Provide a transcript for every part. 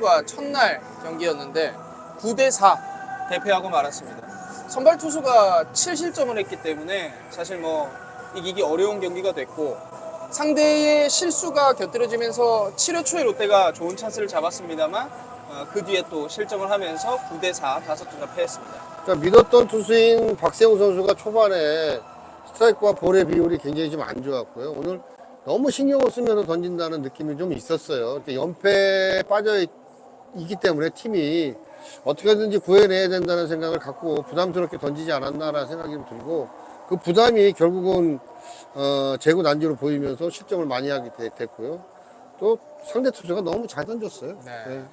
키움과 첫날 경기였는데 9대4 대패하고 말았습니다. 선발 투수가 7실점을 했기 때문에 사실 뭐 이기기 어려운 경기가 됐고 상대의 실수가 곁들여지면서 7회 초에 롯데가 좋은 찬스를 잡았습니다만 어, 그 뒤에 또 실점을 하면서 9대4 다섯 투자 패했습니다. 그러니까 믿었던 투수인 박세웅 선수가 초반에 스트라이크와 볼의 비율이 굉장히 좀 안 좋았고요. 오늘 너무 신경을 쓰면서 던진다는 느낌이 좀 있었어요. 연패에 빠져 있- 있기 때문에 팀이 어떻게든지 구해내야 된다는 생각을 갖고 부담스럽게 던지지 않았나라는 생각이 좀 들고 그 부담이 결국은 어, 재고 난주로 보이면서 실점을 많이 하게 되- 됐고요. 또 상대 투수가 너무 잘 던졌어요. 네. 네.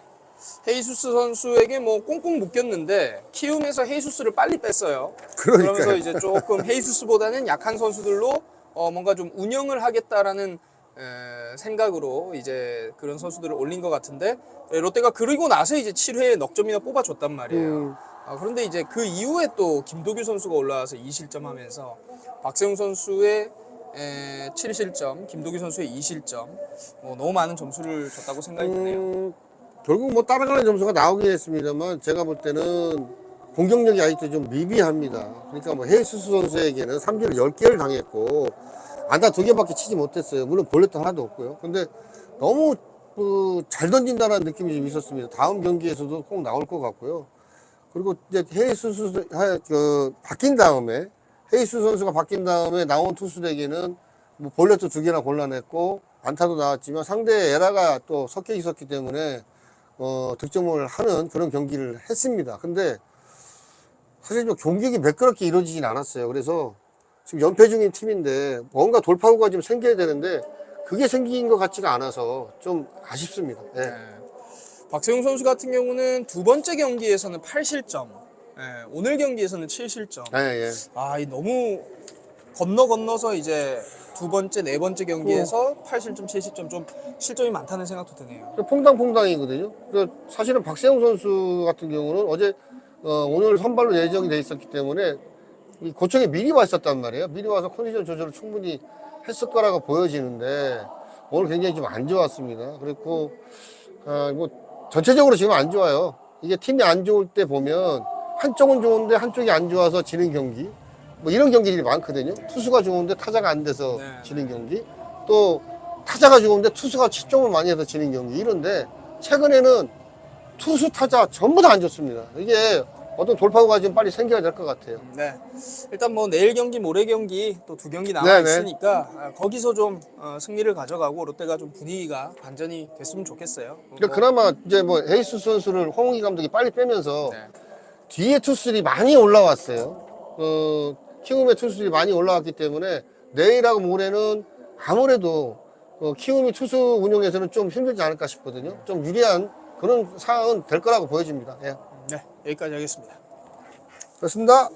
헤이수스 선수에게 뭐 꽁꽁 묶였는데 키움에서 헤이수스를 빨리 뺐어요. 그러니까요. 그러면서 이제 조금 헤이수스보다는 약한 선수들로 어 뭔가 좀 운영을 하겠다라는 에, 생각으로 이제 그런 선수들을 올린 것 같은데 에, 롯데가 그리고 나서 이제 7회에 넉 점이나 뽑아줬단 말이에요. 음. 아, 그런데 이제 그 이후에 또 김도규 선수가 올라와서 2실점 하면서 박세웅 선수의 에, 7실점, 김도규 선수의 2실점, 뭐 너무 많은 점수를 줬다고 생각이 드네요. 음, 결국 뭐 따라가는 점수가 나오긴 했습니다만 제가 볼 때는 공격력이 아직도 좀 미비합니다. 그러니까 뭐 헤이스스 선수에게는 3주를 10개를 당했고 안타 두 개밖에 치지 못했어요. 물론 볼넷도 하나도 없고요. 근데 너무 그, 잘 던진다는 느낌이 좀 있었습니다. 다음 경기에서도 꼭 나올 것 같고요. 그리고 이제 헤이스스 하- 그 바뀐 다음에 헤이스 선수가 바뀐 다음에 나온 투수들에게는 뭐 볼넷도 두 개나 골라냈고 안타도 나왔지만 상대 에라가 또 섞여 있었기 때문에 어, 득점을 하는 그런 경기를 했습니다. 근데 사실 좀 경기가 매끄럽게 이루어지진 않았어요. 그래서 지금 연패 중인 팀인데 뭔가 돌파구가 좀 생겨야 되는데 그게 생긴 것 같지가 않아서 좀 아쉽습니다. 예. 네. 박세웅 선수 같은 경우는 두 번째 경기에서는 8실점, 예, 오늘 경기에서는 7실점. 예, 예. 아, 이 너무 건너 건너서 이제 두 번째, 네 번째 경기에서 8실점, 7실점 좀 실점이 많다는 생각도 드네요. 퐁당퐁당이거든요. 그 사실은 박세웅 선수 같은 경우는 어제 어, 오늘 선발로 예정이 돼 있었기 때문에 이 고청에 미리 왔었단 말이에요. 미리 와서 컨디션 조절을 충분히 했을 거라고 보여지는데 오늘 굉장히 좀 안 좋았습니다. 그리고 아, 뭐 전체적으로 지금 안 좋아요. 이게 팀이 안 좋을 때 보면 한쪽은 좋은데 한쪽이 안 좋아서 지는 경기 뭐 이런 경기들이 많거든요. 투수가 좋은데 타자가 안 돼서 네. 지는 경기 또 타자가 좋은데 투수가 실점을 많이 해서 지는 경기 이런데 최근에는 투수 타자 전부 다 안 좋습니다. 이게 어떤 돌파구가 좀 빨리 생겨야 될 것 같아요. 네. 일단 뭐 내일 경기, 모레 경기 또 두 경기 남아 네네. 있으니까 아, 거기서 좀 어, 승리를 가져가고 롯데가 좀 분위기가 반전이 됐으면 좋겠어요. 그러니까 그나마 이제 뭐 헤이스 선수를 홍웅기 감독이 빨리 빼면서 네. 뒤에 투수들이 많이 올라왔어요. 어, 키움의 투수들이 많이 올라왔기 때문에 내일하고 모레는 아무래도 어, 키움이 투수 운영에서는 좀 힘들지 않을까 싶거든요. 좀 유리한 그런 상황은 될 거라고 보여집니다. 예. 네, 여기까지 하겠습니다. 그렇습니다.